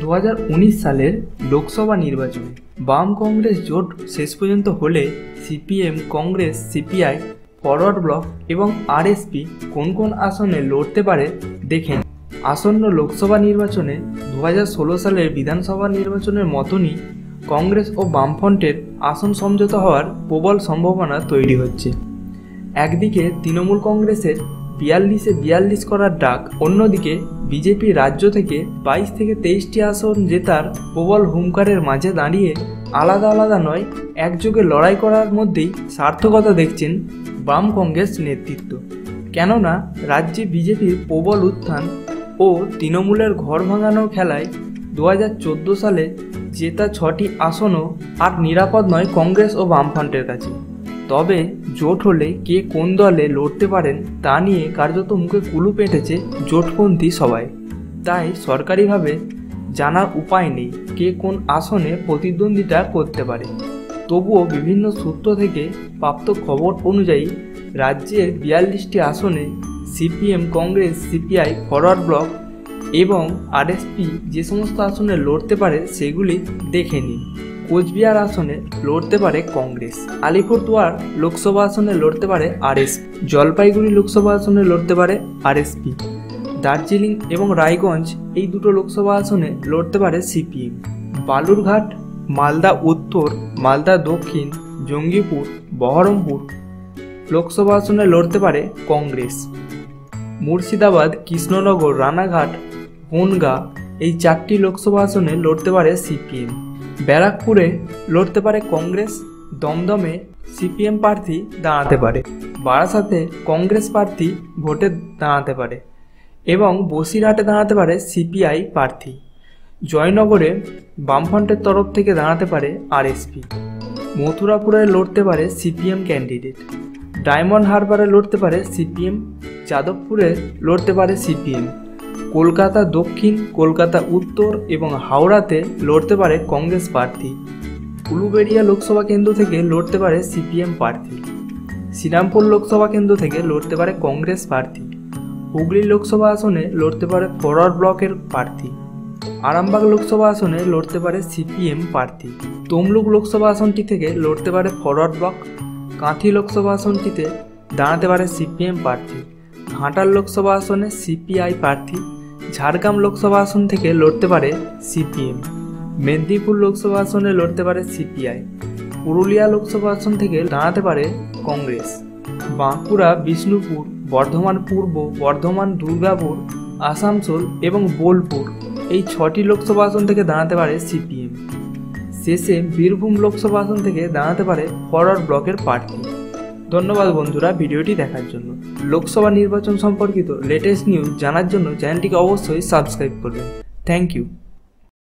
দু হাজার উনিশ সালের লোকসভা নির্বাচনে বাম কংগ্রেস জোট শেষ পর্যন্ত হলে CPM, Congress, CPI, forward block এবং আরএসপি কোন কোন আসনে লড়তে পারে দেখেন। আসন্ন লোকসভা নির্বাচনে দু হাজার ষোলো সালের বিধানসভা নির্বাচনের মতনই কংগ্রেস ও বামফ্রন্টের আসন সমঝোতা হওয়ার প্রবল সম্ভাবনা তৈরি হচ্ছে। একদিকে তৃণমূল কংগ্রেসের বিয়াল্লিশে বিয়াল্লিশ করার ডাক, অন্যদিকে বিজেপি রাজ্য থেকে বাইশ থেকে তেইশটি আসন জেতার প্রবল হুঙ্কারের মাঝে দাঁড়িয়ে আলাদা আলাদা নয়, একযোগে লড়াই করার মধ্যেই সার্থকতা দেখছেন বাম কংগ্রেস নেতৃত্ব। কেননা রাজ্যে বিজেপির প্রবল উত্থান ও তৃণমূলের ঘর ভাঙানো খেলায় দু হাজার চোদ্দ সালে জেতা ছটি আসনও আর নিরাপদ নয় কংগ্রেস ও বামফ্রন্টের কাছে। তবে জোট হলে কে কোন দলে লড়তে পারেন তা নিয়ে কার্যত মুখে কুলু পেটেছে জোটপন্থী সবাই। তাই সরকারিভাবে জানার উপায় নেই কে কোন আসনে প্রতিদ্বন্দ্বিতা করতে পারে। তবুও বিভিন্ন সূত্র থেকে প্রাপ্ত খবর অনুযায়ী রাজ্যের বিয়াল্লিশটি আসনে CPM, Congress, CPI forward block এবং আরএসপি যে সমস্ত আসনে লড়তে পারে সেগুলি দেখে নিন। কোচবিহার আসনে লড়তে পারে কংগ্রেস। আলিপুরদুয়ার লোকসভা আসনে লড়তে পারে আরএস জলপাইগুড়ি লোকসভা আসনে লড়তে পারে আরএসপি। দার্জিলিং এবং রায়গঞ্জ এই দুটো লোকসভা আসনে লড়তে পারে সিপিএম। বালুরঘাট, মালদা উত্তর, মালদা দক্ষিণ, জঙ্গিপুর, বহরমপুর লোকসভা আসনে লড়তে পারে কংগ্রেস। মুর্শিদাবাদ, কৃষ্ণনগর, রানাঘাট, বনগা এই চারটি লোকসভা আসনে লড়তে পারে সিপিএম। ব্যারাকপুরে লড়তে পারে কংগ্রেস, দমদমে সিপিএম প্রার্থী দাঁড়াতে পারে, বারাসাতে কংগ্রেস প্রার্থী ভোটে দাঁড়াতে পারে এবং বসিরহাটে দাঁড়াতে পারে সিপিআই প্রার্থী। জয়নগরে বামফ্রন্টের তরফ থেকে দাঁড়াতে পারে আরএসপি। মথুরাপুরে লড়তে পারে সিপিএম ক্যান্ডিডেট। ডায়মন্ড হারবারে লড়তে পারে সিপিএম। যাদবপুরে লড়তে পারে সিপিএম। কলকাতা দক্ষিণ, কলকাতা উত্তর এবং হাওড়াতে লড়তে পারে কংগ্রেস প্রার্থী। উলুবেড়িয়া লোকসভা কেন্দ্র থেকে লড়তে পারে সিপিএম প্রার্থী। শ্রীরামপুর লোকসভা কেন্দ্র থেকে লড়তে পারে কংগ্রেস প্রার্থী। হুগলি লোকসভা আসনে লড়তে পারে ফরওয়ার্ড ব্লকের প্রার্থী। আরামবাগ লোকসভা আসনে লড়তে পারে সিপিএম প্রার্থী। তমলুক লোকসভা আসনটি থেকে লড়তে পারে ফরওয়ার্ড ব্লক। কাঁথি লোকসভা আসনটিতে দাঁড়াতে পারে সিপিএম প্রার্থী। ঘাটাল লোকসভা আসনে সিপিআই প্রার্থী। ঝাড়গ্রাম লোকসভা আসন থেকে লড়তে পারে সিপিএম। মেদিনীপুর লোকসভা আসনে লড়তে পারে সিপিআই। পুরুলিয়া লোকসভা আসন থেকে দাঁড়াতে পারে কংগ্রেস। বাঁকুড়া, বিষ্ণুপুর, বর্ধমান পূর্ব, বর্ধমান দুর্গাপুর, আসানসোল এবং বোলপুর এই ছটি লোকসভা আসন থেকে দাঁড়াতে পারে সিপিএম। শেষে বীরভূম লোকসভা আসন থেকে দাঁড়াতে পারে ফরওয়ার্ড ব্লকের প্রার্থী। ধন্যবাদ বন্ধুরা ভিডিওটি দেখার জন্য। লোকসভা নির্বাচন সম্পর্কিত লেটেস্ট নিউজ জানার জন্য চ্যানেলটিকে অবশ্যই সাবস্ক্রাইব করবেন। Thank you